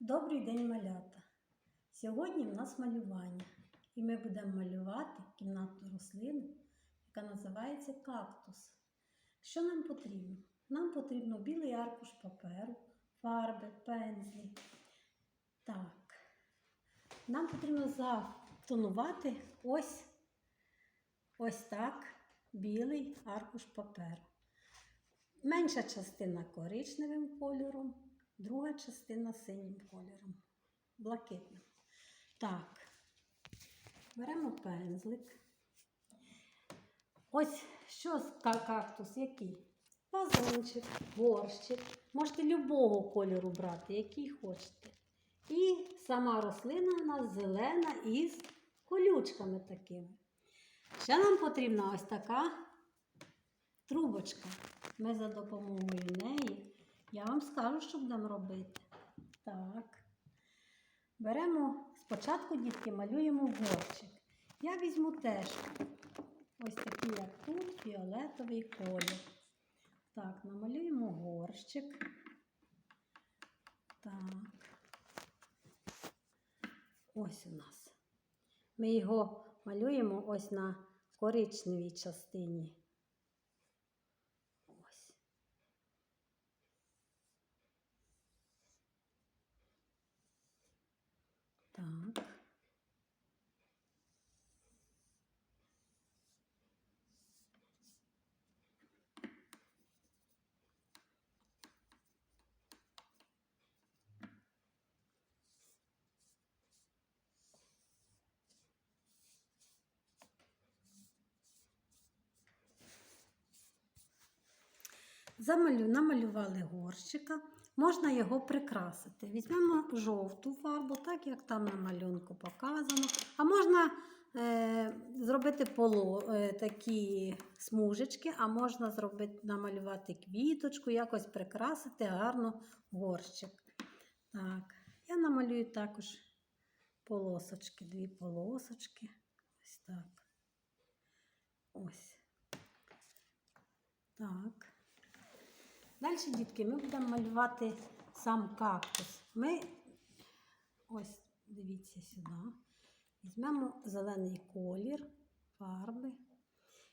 Добрий день, малята! Сьогодні в нас малювання, і ми будемо малювати кімнатну рослину, яка називається кактус. Що нам потрібно? Нам потрібно білий аркуш паперу, фарби, пензлі. Так. Нам потрібно затонувати ось, ось так білий аркуш паперу. Менша частина коричневим кольором, друга частина синім кольором, блакитним. Так, беремо пензлик. Ось що кактус, який? Вазончик, горщик. Можете любого кольору брати, який хочете. І сама рослина у нас зелена із колючками такими. Ще нам потрібна ось така трубочка. Ми за допомогою неї, я вам скажу, що будемо робити. Так. Беремо, спочатку, дітки, малюємо горщик. Я візьму теж ось такий, як тут, фіолетовий колір. Так, намалюємо горщик. Так. Ось у нас. Ми його малюємо ось на коричневій частині. Ось. Так. Замалю, намалювали горщика, можна його прикрасити. Візьмемо жовту фарбу, так як там на малюнку показано. А можна е, зробити поло, е, такі смужечки, а можна зробити, намалювати квіточку, якось прикрасити гарно горщик. Так, я намалюю також полосочки, дві полосочки. Ось так. Ось. Так. Далі, дітки, ми будемо малювати сам кактус. Ми, ось, дивіться сюди, візьмемо зелений колір, фарби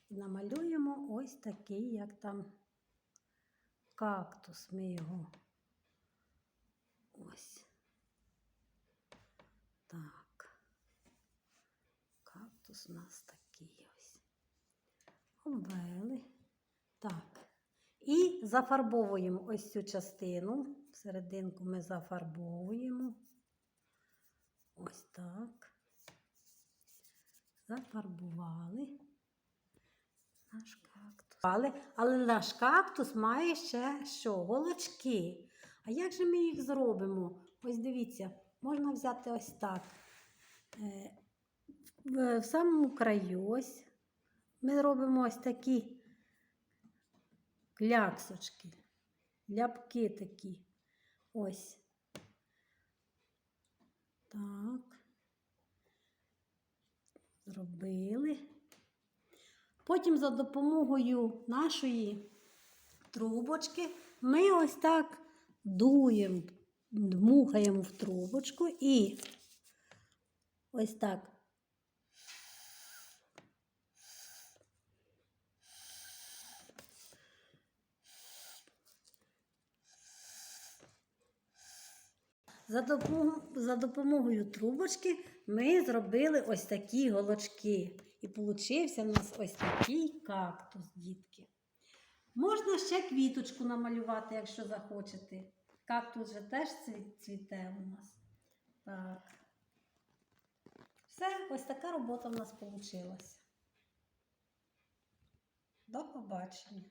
і намалюємо ось такий, як там кактус. Ми його ось. Так. Кактус у нас такий ось. Обвели. Так. І зафарбовуємо ось цю частину. Серединку ми зафарбовуємо. Ось так. Зафарбували наш кактус. Але, але наш кактус має ще що? Голочки. А як же ми їх зробимо? Ось дивіться, можна взяти ось так. Е, В, в самому краю ось ми робимо ось такі кляксочки, ляпки такі. Ось. Так. Зробили. Потім за допомогою нашої трубочки ми ось так дуємо, дмухаємо в трубочку і ось так За допомогою, трубочки ми зробили ось такі голочки. І получився в нас ось такий кактус, дітки. Можна ще квіточку намалювати, якщо захочете. Кактус же теж цвіте у нас. Так. Все, ось така робота в нас вийшла. До побачення.